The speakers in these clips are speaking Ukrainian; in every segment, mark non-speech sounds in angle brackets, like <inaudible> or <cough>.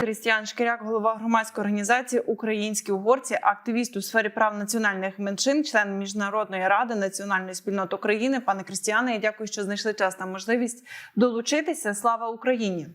Крістіан Шкіряк, голова громадської організації Українські угорці, активіст у сфері прав національних меншин, член міжнародної ради національної спільноти України. Пане Крістіане, я дякую, що знайшли час та можливість долучитися. Слава Україні!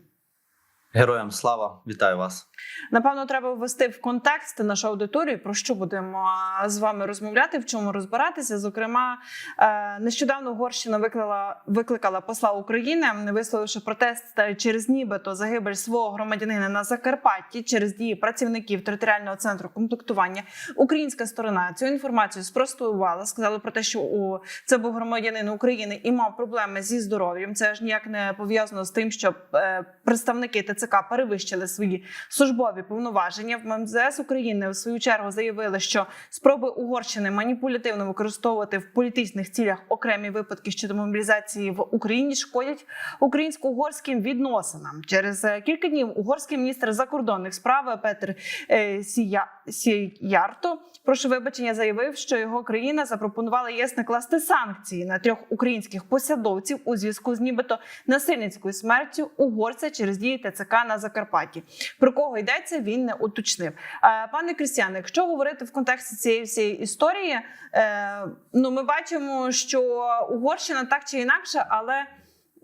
Героям слава, вітаю вас. Напевно, треба ввести в контекст нашу аудиторію. Про що будемо з вами розмовляти, в чому розбиратися. Зокрема, е, нещодавно Угорщина викликала, викликала посла України, висловивши протест через нібито загибель свого громадянина на Закарпатті через дії працівників територіального центру комплектування. Українська сторона цю інформацію спростувала. Сказали про те, що у це був громадянин України і мав проблеми зі здоров'ям. Це ж ніяк не пов'язано з тим, що е, представники ТЦК перевищили свої службові повноваження. В МЗС України в свою чергу заявили, що спроби Угорщини маніпулятивно використовувати в політичних цілях окремі випадки щодо мобілізації в Україні шкодять українсько-угорським відносинам. Через е, кілька днів угорський міністр закордонних справ Петр е, Сія Сіярто, прошу вибачення, заявив, що його країна запропонувала ЄС накласти санкції на трьох українських посадовців у зв'язку з нібито насильницькою смертю угорця через дії ТЦК на Закарпатті. Про кого йдеться, він не уточнив. Е, Пане Крістіане, якщо говорити в контексті цієї всієї історії, е, ну ми бачимо, що Угорщина так чи інакше, але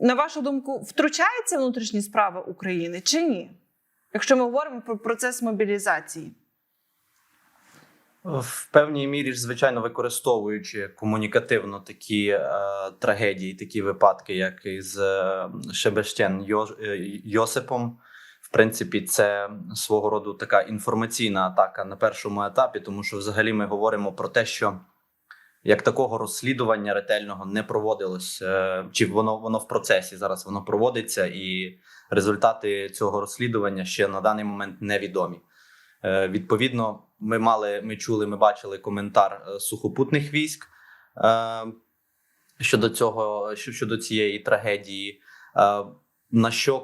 на вашу думку, втручається внутрішні справи України чи ні? Якщо ми говоримо про процес мобілізації. В певній мірі звичайно, використовуючи комунікативно такі е, трагедії, такі випадки, як із е, Шебещен Йо, е, Йосипом. В принципі, це свого роду така інформаційна атака на першому етапі, тому що взагалі ми говоримо про те, що як такого розслідування ретельного не проводилось, е, чи воно воно в процесі зараз воно проводиться, і результати цього розслідування ще на даний момент невідомі. Е, Відповідно, ми мали, ми чули, ми бачили коментар е, сухопутних військ е, щодо цього, щодо цієї трагедії. Е, На що,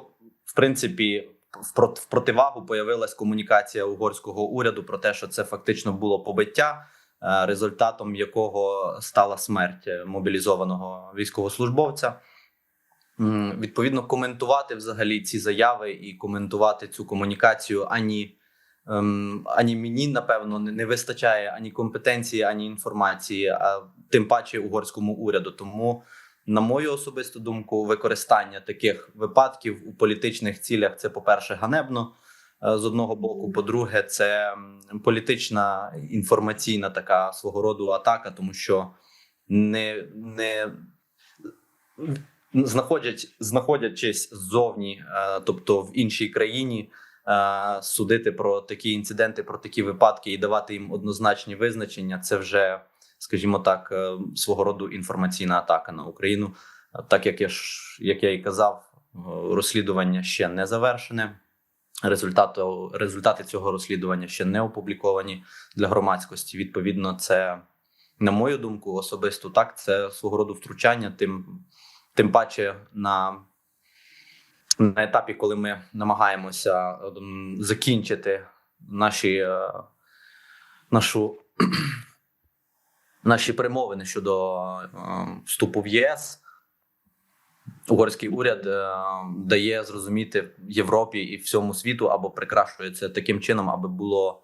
в принципі, в прот- в противагу появилась комунікація угорського уряду про те, що це фактично було побиття, результатом якого стала смерть мобілізованого військовослужбовця. Відповідно, коментувати взагалі ці заяви і коментувати цю комунікацію ані ем, ані мені напевно не, вистачає ані компетенції, ані інформації, а тим паче угорському уряду. Тому, на мою особисту думку, використання таких випадків у політичних цілях це, по-перше, ганебно. е, З одного боку, по-друге, це політична інформаційна така свого роду атака, тому що не, не знаходять, знаходячись ззовні, е, тобто в іншій країні, судити про такі інциденти, про такі випадки і давати їм однозначні визначення, це вже, скажімо так, е, свого роду інформаційна атака на Україну. Е, Так як я ж як я і казав, е, розслідування ще не завершене. Результату результати цього розслідування ще не опубліковані для громадськості. Відповідно, це на мою думку, особисто так. Це свого роду втручання, тим, тим паче на, на етапі, коли ми намагаємося ем, закінчити наші, е, нашу, <clears throat> наші перемовини щодо е, вступу в ЄС. Угорський уряд е, дає зрозуміти Європі і всьому світу або прикрашує це таким чином, аби було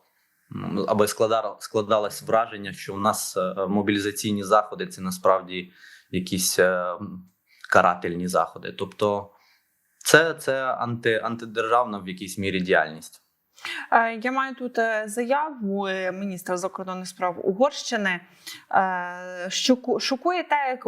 аби складало, складалось враження, що у нас мобілізаційні заходи це насправді якісь карательні заходи. Тобто, це, це анти, антидержавна в якійсь мірі діяльність. Е, Я маю тут е, заяву е, міністра закордонних справ Угорщини. що шокує те, як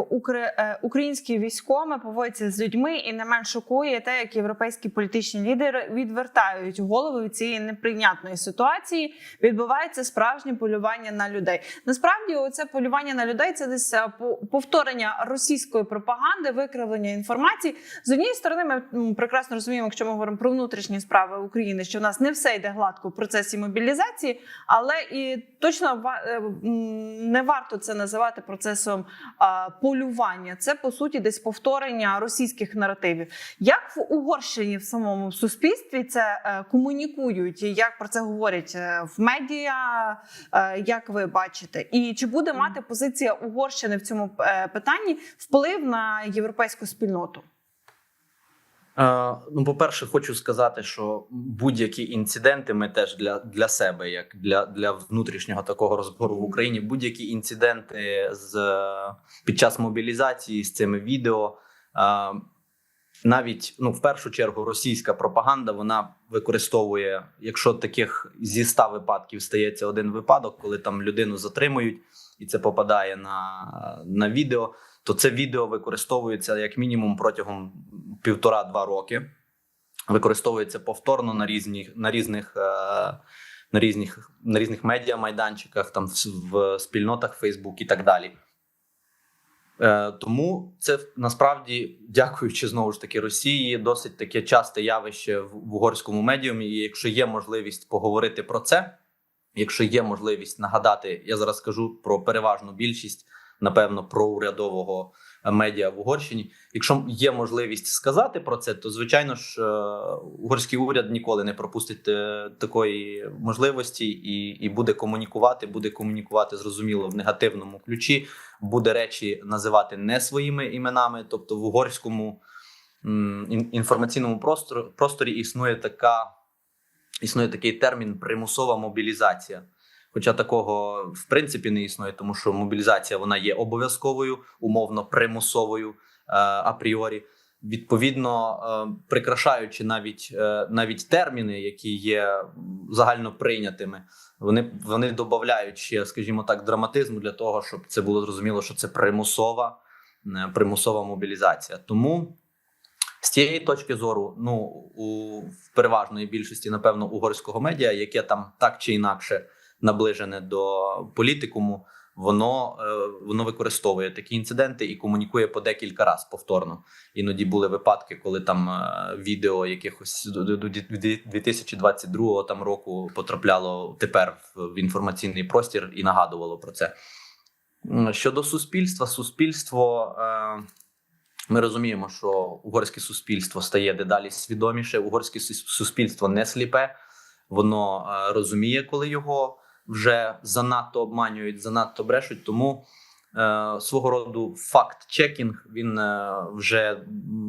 українські військові поводяться з людьми, і не менш шокує те, як європейські політичні лідери відвертають голову від цієї неприйнятної ситуації. Відбувається справжнє полювання на людей. Насправді, це полювання на людей це десь по- повторення російської пропаганди, викривлення інформації. З однієї сторони, ми прекрасно розуміємо, якщо ми говоримо про внутрішні справи України, що в нас не все йде гладко в процесі мобілізації, але і точно е, не варто це називати процесом полювання. Це по суті десь повторення російських наративів. Як в Угорщині в самому суспільстві це е, комунікують, як про це говорять е, в медіа, як ви бачите, і чи буде мати позиція Угорщини в цьому питанні вплив на європейську спільноту? Е, Ну, по-перше, хочу сказати, що будь-які інциденти ми теж для, для себе, як для, для внутрішнього такого розбору в Україні, будь-які інциденти з під час мобілізації з цими відео. е, Навіть ну, в першу чергу, російська пропаганда вона використовує, якщо таких зі 100 випадків стається один випадок, коли там людину затримують, і це попадає на, на відео, то це відео використовується як мінімум протягом півтора-два роки. Використовується повторно на різних на різних е, на різних на різних медіа-майданчиках, там в, спільнотах Facebook і так далі. Е, тому це насправді, дякуючи знову ж таки Росії, досить таке часте явище в угорському медіумі. І якщо є можливість поговорити про це, якщо є можливість нагадати, я зараз скажу про переважну більшість, напевно, про урядового медіа в Угорщині. Якщо є можливість сказати про це, то звичайно ж е, угорський уряд ніколи не пропустить е, такої можливості і, і буде комунікувати, буде комунікувати зрозуміло в негативному ключі, буде речі називати не своїми іменами. Тобто в угорському інформаційному просторі існує така. Існує такий термін примусова мобілізація. Хоча такого в принципі не існує, тому що мобілізація вона є обов'язковою, умовно примусовою е, апріорі. Відповідно, е, прикрашаючи навіть е, навіть терміни, які є загально прийнятими, вони вони додають ще, скажімо так, драматизму для того, щоб це було зрозуміло, що це примусова, примусова мобілізація. Тому з цієї точки зору, ну у в переважної більшості, напевно, угорського медіа, яке там так чи інакше наближене до політикуму, воно е, воно використовує такі інциденти і комунікує по декілька разів повторно. Іноді були випадки, коли там е, відео якихось до- до- до 2022 там року потрапляло тепер в інформаційний простір і нагадувало про це. Щодо суспільства, суспільство. Е, ми розуміємо, що угорське суспільство стає дедалі свідоміше. Угорське суспільство не сліпе, воно розуміє, коли його вже занадто обманюють, занадто брешуть. Тому е, свого роду факт-чекінг він е, вже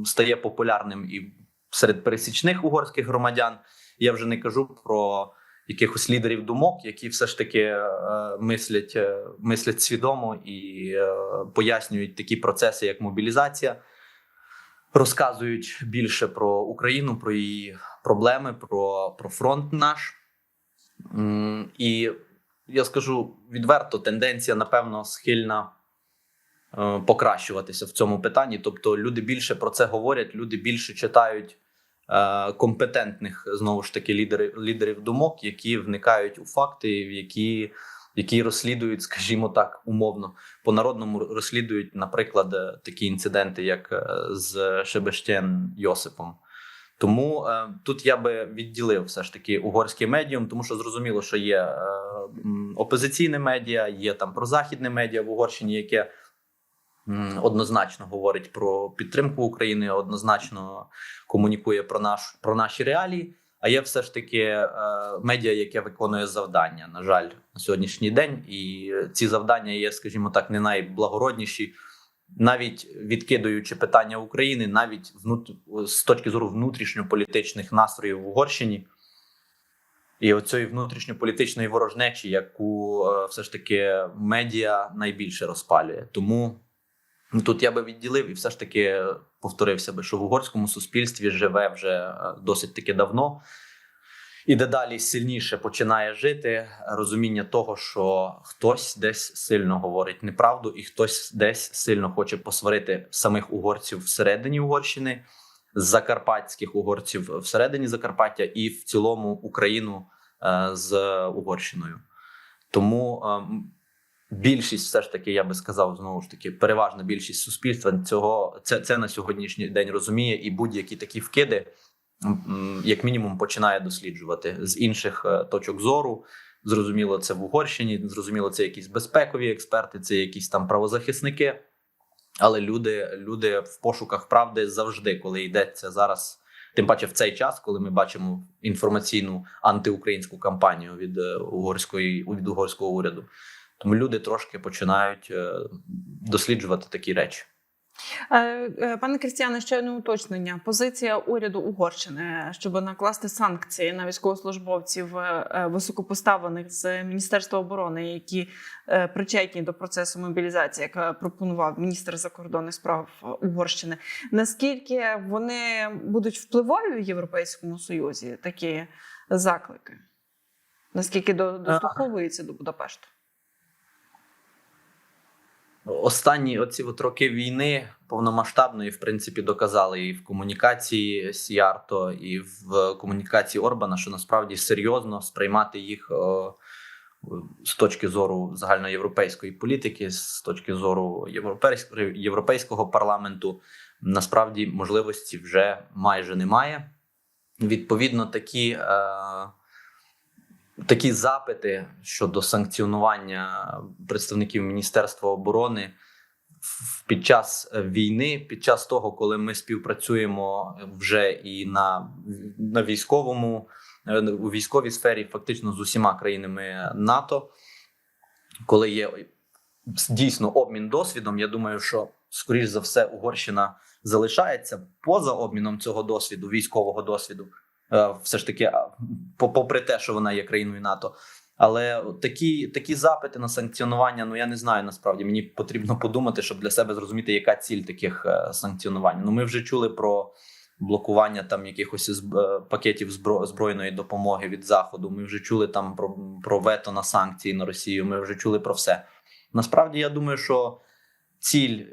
стає популярним і серед пересічних угорських громадян. Я вже не кажу про якихось лідерів думок, які все ж таки е, мислять, е, мислять свідомо і е, пояснюють такі процеси, як мобілізація, розказують більше про Україну, про її проблеми, про, про фронт наш. І я скажу відверто, тенденція, напевно, схильна е, покращуватися в цьому питанні. Тобто, люди більше про це говорять, люди більше читають е, компетентних знову ж таки лідерів, лідерів думок, які вникають у факти, які, які розслідують, скажімо так, умовно по народному розслідують, наприклад, е, такі інциденти, як е, з Шебештєн Йосипом. Тому е, тут я би відділив все ж таки угорський медіум, тому що зрозуміло, що є е, опозиційне медіа, є там прозахідне медіа в Угорщині, яке м, однозначно говорить про підтримку України, однозначно комунікує про наш про наші реалії. А є все ж таки е, медіа, яке виконує завдання. На жаль, на сьогоднішній день, і ці завдання є, скажімо так, не найблагородніші навіть відкидуючи питання України, навіть з точки зору внутрішньополітичних настроїв в Угорщині і оцієї внутрішньополітичної ворожнечі, яку е, все ж таки медіа найбільше розпалює. Тому ну, тут я би відділив і все ж таки повторився би, що в угорському суспільстві живе вже е, досить таки давно. І дедалі сильніше починає жити розуміння того, що хтось десь сильно говорить неправду, і хтось десь сильно хоче посварити самих угорців всередині Угорщини, закарпатських угорців всередині Закарпаття і в цілому Україну е, з Угорщиною. Тому е, більшість, все ж таки, я би сказав, знову ж таки, переважна більшість суспільства цього це, це на сьогоднішній день розуміє, і будь-які такі вкиди як мінімум починає досліджувати з інших е, точок зору. Зрозуміло, це в Угорщині, зрозуміло, це якісь безпекові експерти, це якісь там правозахисники. Але люди, люди в пошуках правди завжди, коли йдеться зараз, тим паче в цей час, коли ми бачимо інформаційну антиукраїнську кампанію від е, угорської від угорського уряду. Тому люди трошки починають е, досліджувати такі речі. Е, е, Пане Крістіане, ще одне уточнення. Позиція уряду Угорщини, щоб накласти санкції на військовослужбовців е, високопоставлених з Міністерства оборони, які е, причетні до процесу мобілізації, як е, пропонував міністр закордонних справ Угорщини. Наскільки вони будуть впливові в Європейському Союзі такі заклики? Наскільки до- до Будапешту? Останні оці от роки війни повномасштабної, в принципі, доказали і в комунікації Сіарто, і в комунікації Орбана, що насправді серйозно сприймати їх з точки зору загальноєвропейської політики, з точки зору європейського парламенту, насправді можливості вже майже немає. Відповідно, такі. Е, такі запити щодо санкціонування представників Міністерства оборони під час війни, під час того, коли ми співпрацюємо вже і на, на військовому у військовій сфері, фактично з усіма країнами НАТО, коли є дійсно обмін досвідом, я думаю, що скоріш за все Угорщина залишається поза обміном цього досвіду, військового досвіду. Е, все ж таки, попри те, що вона є країною НАТО. Але такі, такі запити на санкціонування, ну я не знаю насправді. Мені потрібно подумати, щоб для себе зрозуміти, яка ціль таких е, санкціонувань. Ну, ми вже чули про блокування там якихось е, пакетів збро- збройної допомоги від заходу. Ми вже чули там про, про вето на санкції на Росію. Ми вже чули про все. Насправді, я думаю, що ціль,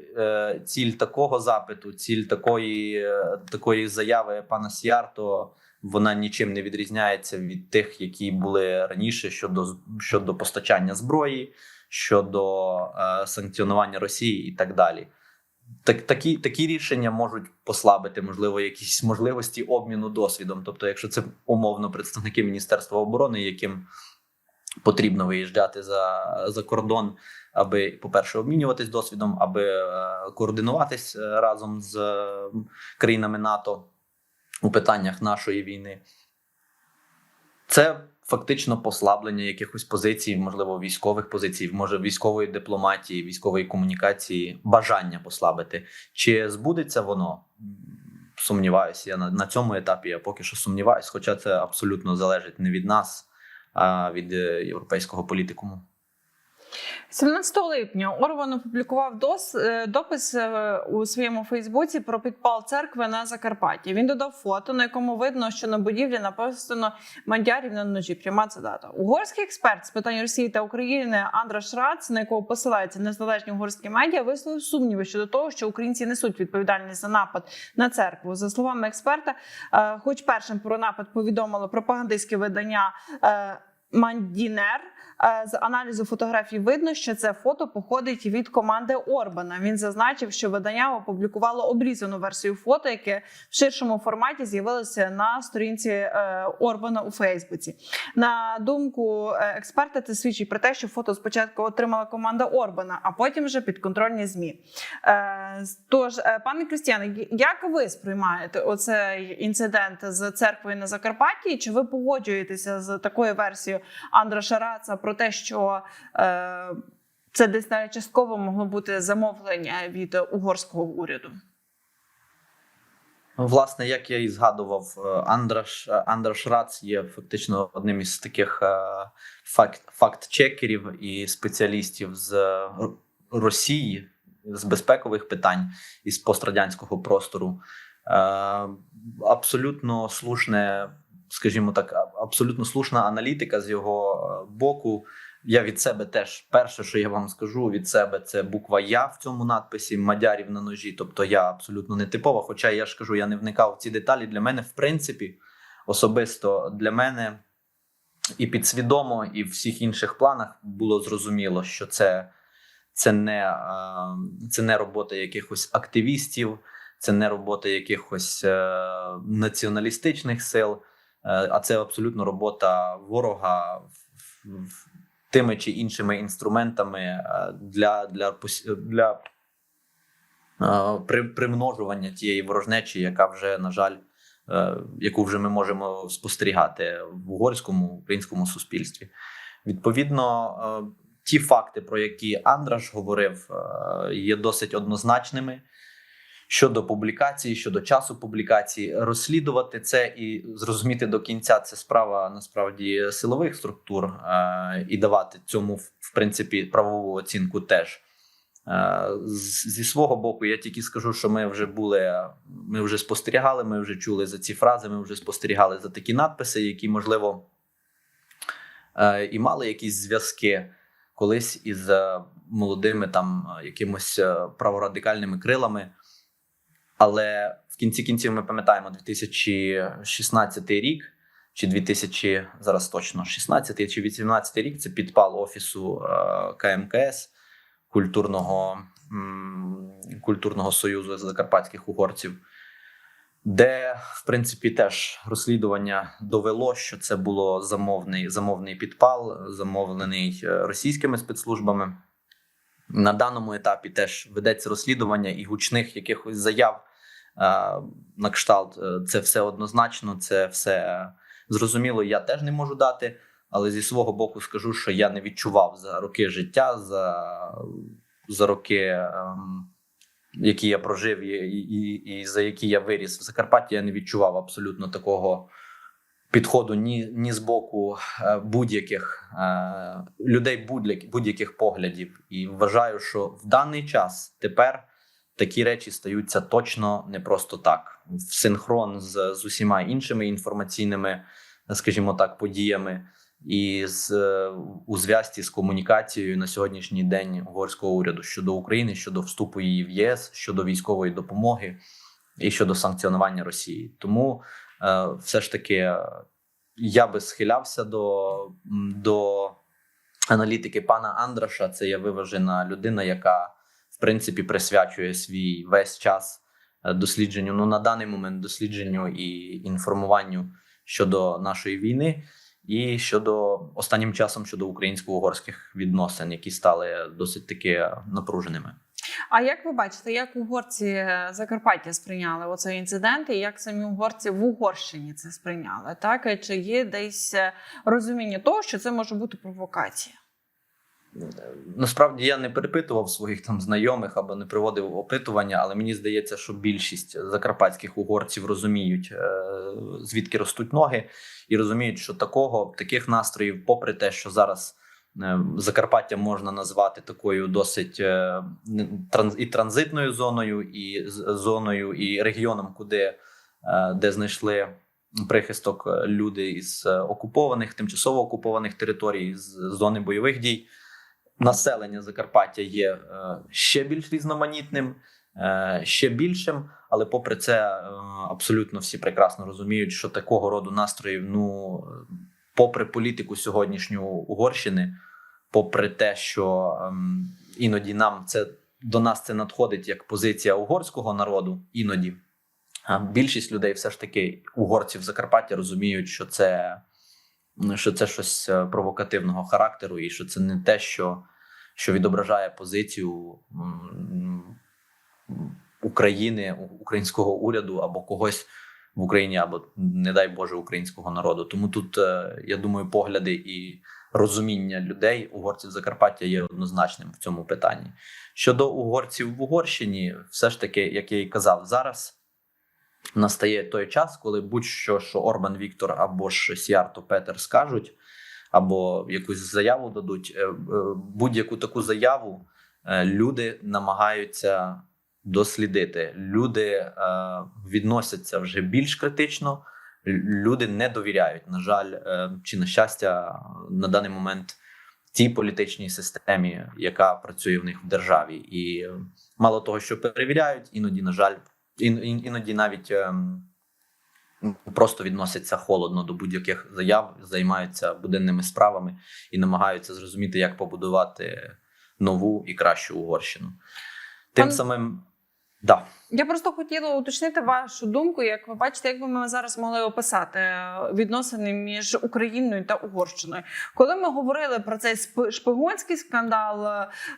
ціль такого запиту, ціль такої, такої заяви пана Сіарто, вона нічим не відрізняється від тих, які були раніше щодо щодо постачання зброї, щодо е, санкціонування Росії і так далі. Так, такі, такі рішення можуть послабити, можливо, якісь можливості обміну досвідом. Тобто, якщо це умовно представники Міністерства оборони, яким потрібно виїжджати за, за кордон, аби, по-перше, обмінюватись досвідом, аби е, координуватись е, разом з е, країнами НАТО у питаннях нашої війни. Це фактично послаблення якихось позицій, можливо, військових позицій, може військової дипломатії, військової комунікації, бажання послабити. Чи збудеться воно? Сумніваюся. Я на, на цьому етапі я поки що сумніваюся, хоча це абсолютно залежить не від нас, а від е, європейського політикуму. 17 липня Орбан опублікував дос, е, допис е, у своєму Фейсбуці про підпал церкви на Закарпатті. Він додав фото, на якому видно, що на будівлі написано Мандярів на ножі. Пряма цитата. Угорський експерт з питань Росії та України Андра Шрац, на якого посилаються незалежні угорські медіа, висловив сумніви щодо того, що українці несуть відповідальність за напад на церкву. За словами експерта, е, хоч першим про напад повідомило пропагандистське видання. Мандінер Е, з аналізу фотографій видно, що це фото походить від команди Орбана. Він зазначив, що видання опублікувало обрізану версію фото, яке в ширшому форматі з'явилося на сторінці е, Орбана у Фейсбуці. На думку е, експерта, це свідчить про те, що фото спочатку отримала команда Орбана, а потім вже підконтрольні змі. Тож, пане Крістіане, як ви сприймаєте оцей інцидент з церквою на Закарпатті? Чи ви погоджуєтеся з такою версією Андра Шараца про те, що е, це десь навіть частково могло бути замовлення від угорського уряду? Власне, як я і згадував, е, Андраш Андраш Рац є фактично одним із таких е, факт, факт-чекерів і спеціалістів з е, Росії з безпекових питань із пострадянського простору. Абсолютно слушне, скажімо так, абсолютно слушна аналітика з його е, боку. Я від себе теж перше, що я вам скажу від себе, це буква Я в цьому надписі Мадярів на ножі. Тобто я абсолютно не типова. Хоча я ж кажу, я не вникав в ці деталі. Для мене, в принципі, особисто для мене і підсвідомо, і в всіх інших планах було зрозуміло, що це, це, не, е, це не робота якихось активістів, це не робота якихось е, націоналістичних сил, а це абсолютно робота ворога тими чи іншими інструментами е, для, для, для е, при, примножування тієї ворожнечі, яка вже, на жаль, е, яку вже ми можемо спостерігати в угорському українському суспільстві. Відповідно, е, ті факти, про які Андраш говорив, е, є досить однозначними. Щодо публікації, щодо часу публікації, розслідувати це і зрозуміти до кінця це справа насправді силових структур е, і давати цьому в принципі правову оцінку теж. Е, Зі свого боку, я тільки скажу, що ми вже були, ми вже спостерігали, ми вже чули за ці фрази, ми вже спостерігали за такі надписи, які можливо е, і мали якісь зв'язки колись із молодими там якимось праворадикальними крилами. Але в кінці кінців ми пам'ятаємо 2016 рік, чи 2000, зараз точно 16 чи 18 рік це підпал офісу е, КМКС культурного, культурного союзу закарпатських угорців, де, в принципі, теж розслідування довело, що це було замовний, замовний підпал, замовлений е, російськими спецслужбами. На даному етапі теж ведеться розслідування і гучних якихось заяв е, на кшталт. е, Це все однозначно, це все зрозуміло. Я теж не можу дати. Але зі свого боку скажу, що я не відчував за роки життя, за, за роки, ем, які я прожив, і, і, і за які я виріс в Закарпатті, я не відчував абсолютно такого підходу ні, ні з боку е, будь-яких е, людей, будь-яких, поглядів. І вважаю, що в даний час тепер такі речі стаються точно не просто так, в синхрон з, з усіма іншими інформаційними, скажімо так, подіями. І з е, у зв'язці з комунікацією на сьогоднішній день угорського уряду щодо України, щодо вступу її в ЄС, щодо військової допомоги і щодо санкціонування Росії. Тому все ж таки е, я би схилявся до, до аналітики пана Андраша. Це є виважена людина, яка в принципі присвячує свій весь час е, дослідженню. Ну на даний момент дослідженню і інформуванню щодо нашої війни. І щодо останнім часом щодо українсько-угорських відносин, які стали досить таки напруженими. А як ви бачите, як угорці е, Закарпаття сприйняли оцей інцидент, і як самі угорці в Угорщині це сприйняли? Так чи є десь е, розуміння того, що це може бути провокація? Насправді я не перепитував своїх там знайомих або не проводив опитування, але мені здається, що більшість закарпатських угорців розуміють, е, звідки ростуть ноги, і розуміють, що такого таких настроїв, попри те, що зараз е, Закарпаття можна назвати такою досить е, і транзитною зоною, і зоною, і регіоном, куди е, де знайшли прихисток е, люди із е, окупованих, тимчасово окупованих територій, з зони бойових дій населення Закарпаття є е, ще більш різноманітним, е, ще більшим. Але попри це, е, абсолютно всі прекрасно розуміють, що такого роду настроїв, ну попри політику сьогоднішню Угорщини, попри те, що ем, іноді нам це до нас це надходить як позиція угорського народу, іноді. А більшість людей, все ж таки, угорців Закарпаття розуміють, що це що це щось е, провокативного характеру, і що це не те, що, що відображає позицію України, українського уряду або когось в Україні, або, не дай Боже, українського народу. Тому тут, е, я думаю, погляди і розуміння людей, угорців Закарпаття, є однозначним в цьому питанні. Щодо угорців в Угорщині, все ж таки, як я і казав, зараз настає той час, коли будь-що, що Орбан Віктор або ж Сіарто Петер скажуть, або якусь заяву дадуть, е, е, будь-яку таку заяву люди намагаються дослідити. Люди е, відносяться вже більш критично. Люди не довіряють. На жаль, е, чи на щастя, на даний момент тій політичній системі, яка працює в них в державі, і е, мало того, що перевіряють, іноді, на жаль, ін, ін- іноді навіть ем, просто відносяться холодно до будь-яких заяв, займаються буденними справами і намагаються зрозуміти, як побудувати нову і кращу Угорщину. Тим Пан- самим, да. Я просто хотіла уточнити вашу думку. Як ви бачите, як би ми зараз могли описати е, відносини між Україною та Угорщиною? Коли ми говорили про цей шпигунський скандал,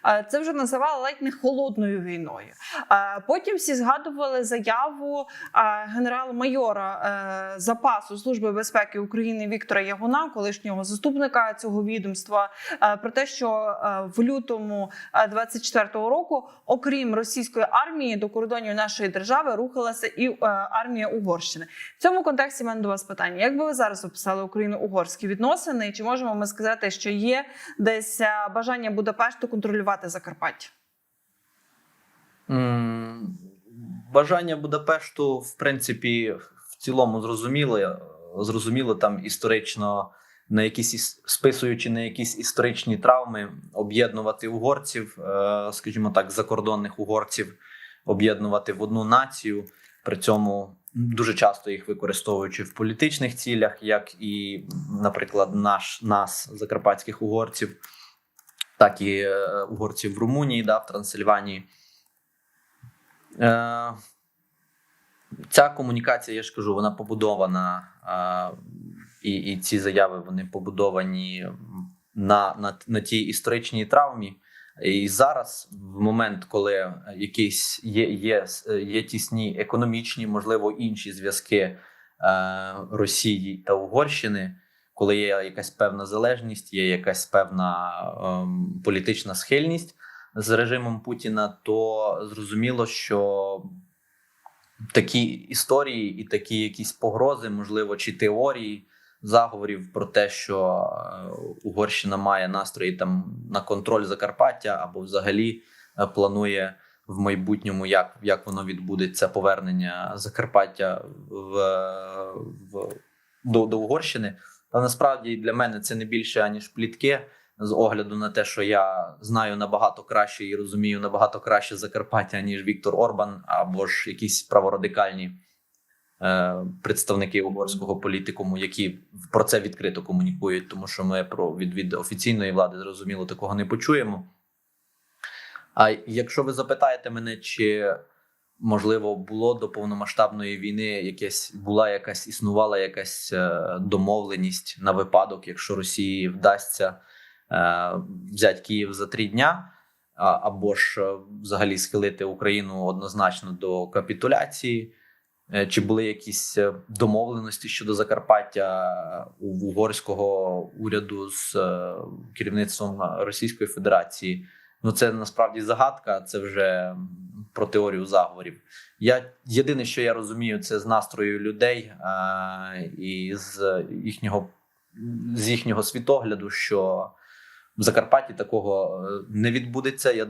е, це вже називали ледь не холодною війною. Е, Потім всі згадували заяву генерал-майора запасу Служби безпеки України Віктора Ягуна, колишнього заступника цього відомства, про те, що в лютому е, 24-го року, окрім російської армії, до кордонів нашої держави рухалася і е, армія Угорщини. В цьому контексті в мене до вас питання: як би ви зараз описали україно-угорські відносини? Чи можемо ми сказати, що є десь е, бажання Будапешту контролювати Закарпаття? Бажання Будапешту, в принципі, в цілому зрозуміло. Зрозуміло, там історично на якісь іс- списуючи на якісь історичні травми, об'єднувати угорців, е, скажімо так, закордонних угорців, об'єднувати в одну націю. При цьому дуже часто їх використовуючи в політичних цілях, як і, наприклад, наш нас, закарпатських угорців, так і е, угорців в Румунії, да, в Трансильванії. Е, Ця комунікація, я ж кажу, вона побудована, е, і, і ці заяви вони побудовані на, на, на тій історичній травмі. І зараз, в момент, коли якісь є, є, є тісні економічні, можливо, інші зв'язки е, Росії та Угорщини, коли є якась певна залежність, є якась певна ем, політична схильність з режимом Путіна, то зрозуміло, що такі історії і такі якісь погрози, можливо, чи теорії заговорів про те, що е, Угорщина має настрої там на контроль Закарпаття або взагалі е, планує в майбутньому, як, як воно відбудеться повернення Закарпаття в, в до, до Угорщини. Та насправді для мене це не більше аніж плітки з огляду на те, що я знаю набагато краще і розумію набагато краще Закарпаття, ніж Віктор Орбан, або ж якісь праворадикальні е, представники угорського політикуму, які про це відкрито комунікують, тому що ми про від, від офіційної влади зрозуміло такого не почуємо. А якщо ви запитаєте мене, чи можливо було до повномасштабної війни якесь була якась існувала якась е, домовленість на випадок, якщо Росії вдасться е, взяти Київ за три дня, або ж е, взагалі схилити Україну однозначно до капітуляції. Е, Чи були якісь е, домовленості щодо Закарпаття у угорського уряду з е, керівництвом Російської Федерації? Ну це насправді загадка. Це вже про теорію заговорів. Я єдине, що я розумію, це з настрою людей а, і з їхнього з їхнього світогляду, що в Закарпатті такого е, не відбудеться. Я,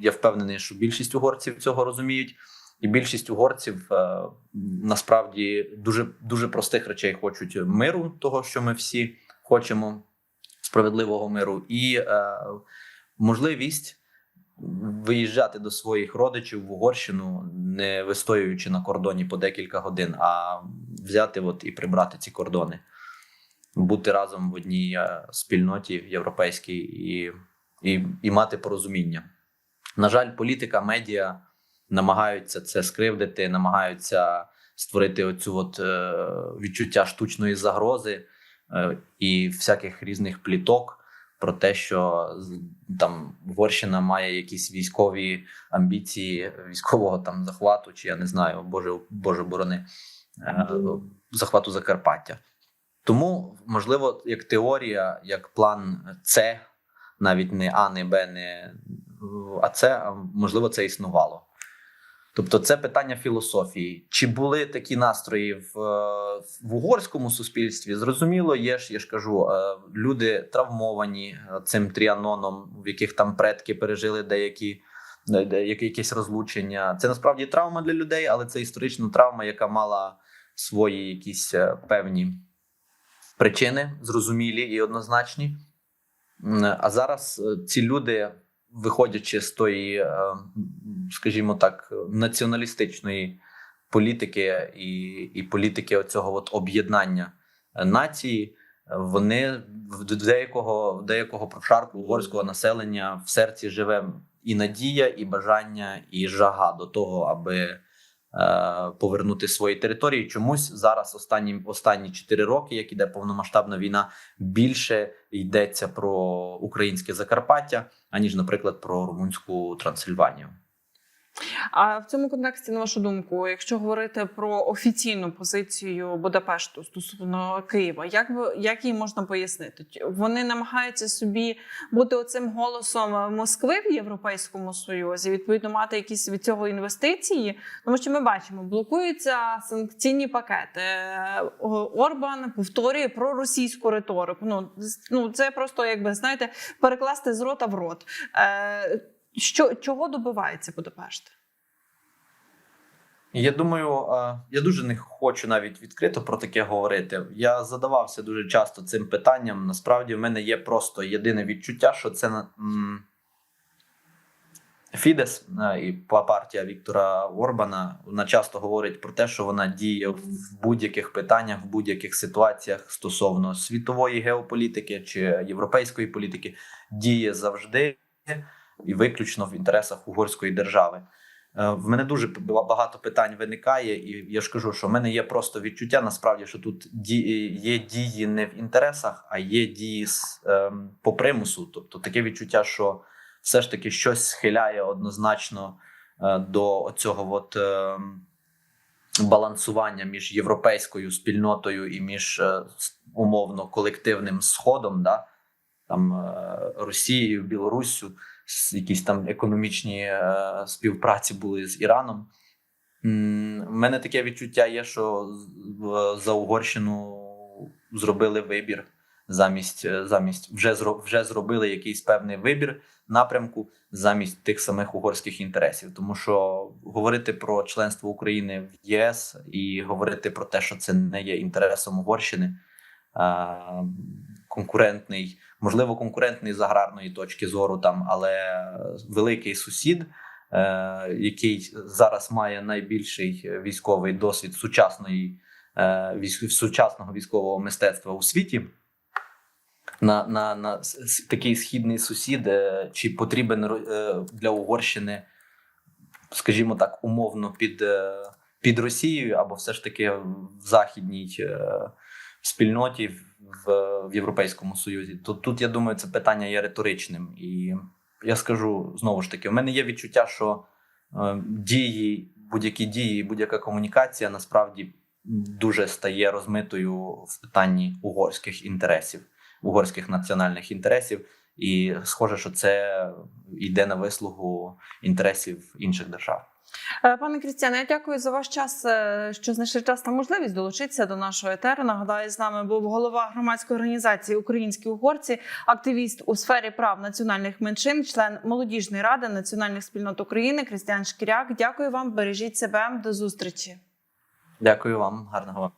я впевнений, що більшість угорців цього розуміють, і більшість угорців е, насправді дуже дуже простих речей хочуть миру, того що ми всі хочемо справедливого миру, і е, можливість виїжджати до своїх родичів в Угорщину, не вистоюючи на кордоні по декілька годин, а взяти от і прибрати ці кордони, бути разом в одній е, спільноті європейській і, і, і мати порозуміння. На жаль, політика, медіа намагаються це скривдити, намагаються створити оцю от, е, відчуття штучної загрози е, і всяких різних пліток про те, що там Угорщина має якісь військові амбіції військового там захвату, чи я не знаю, боже, боже борони, е, захвату Закарпаття. Тому, можливо, як теорія, як план С, навіть не А, не Б, не а а можливо, це існувало. Тобто, це питання філософії. Чи були такі настрої в, е, в угорському суспільстві? Зрозуміло, є ж, я ж кажу, е, люди травмовані е, цим тріаноном, в яких там предки пережили деякі де- де- якесь розлучення. Це насправді травма для людей, але це історична травма, яка мала свої якісь певні причини, зрозумілі і однозначні. А зараз ці люди, виходячи з тої, е, скажімо так, націоналістичної політики і, і політики оцього от об'єднання е, нації, вони в деякого, деякого прошарку угорського населення в серці живе і надія, і бажання, і жага до того, аби повернути свої території. Чомусь зараз останні останні 4 роки, як іде повномасштабна війна, більше йдеться про українське Закарпаття, аніж, наприклад, про румунську Трансильванію. А в цьому контексті, на вашу думку, якщо говорити про офіційну позицію Будапешту стосовно Києва, як ви як її можна пояснити? Вони намагаються собі бути оцим голосом Москви в Європейському Союзі, відповідно мати якісь від цього інвестиції. Тому що ми бачимо, блокуються санкційні пакети. Е, Орбан повторює про російську риторику. Ну ну це просто якби знаєте, перекласти з рота в рот. Що чого добивається Будапешт? Я думаю, я дуже не хочу навіть відкрито про таке говорити. Я задавався дуже часто цим питанням. Насправді, в мене є просто єдине відчуття, що це Фідес е, і партія Віктора Орбана вона часто говорить про те, що вона діє в будь-яких питаннях, в будь-яких ситуаціях стосовно світової геополітики чи європейської політики, діє завжди і виключно в інтересах угорської держави. Е, В мене дуже багато питань виникає, і я ж кажу, що в мене є просто відчуття насправді, що тут є дії не в інтересах, а є дії ем, по примусу. Тобто таке відчуття, що все ж таки щось схиляє однозначно е, до цього от, ем, балансування між європейською спільнотою і між е, умовно колективним сходом, да? там е, Росією, Білоруссю, якісь там економічні е, співпраці були з Іраном. У мене таке відчуття є, що за Угорщину зробили вибір замість, е, замість вже, вже зробили якийсь певний вибір напрямку замість тих самих угорських інтересів. Тому що говорити про членство України в ЄС і говорити про те, що це не є інтересом Угорщини, конкурентний, можливо, конкурентний з аграрної точки зору, там, але великий сусід, е, який зараз має найбільший військовий досвід сучасної е, сучасного військового мистецтва у світі. На, на, на такий східний сусід, е, чи потрібен для Угорщини, скажімо так, умовно під, під Росією, або все ж таки в західній спільноті в, в Європейському Союзі. Тут, тут я думаю, це питання є риторичним. І я скажу знову ж таки: у мене є відчуття, що е, дії, будь-які дії, будь-яка комунікація насправді дуже стає розмитою в питанні угорських інтересів, угорських національних інтересів. І схоже, що це йде на вислугу інтересів інших держав. Е, Пане Крістіане, дякую за ваш час, е, що знайшли час та можливість долучитися до нашого етеру. Нагадаю, з нами був голова громадської організації Українські угорці, активіст у сфері прав національних меншин, член молодіжної ради національних спільнот України Крістіан Шкіряк. Дякую вам, бережіть себе. До зустрічі. Дякую вам, гарного вам.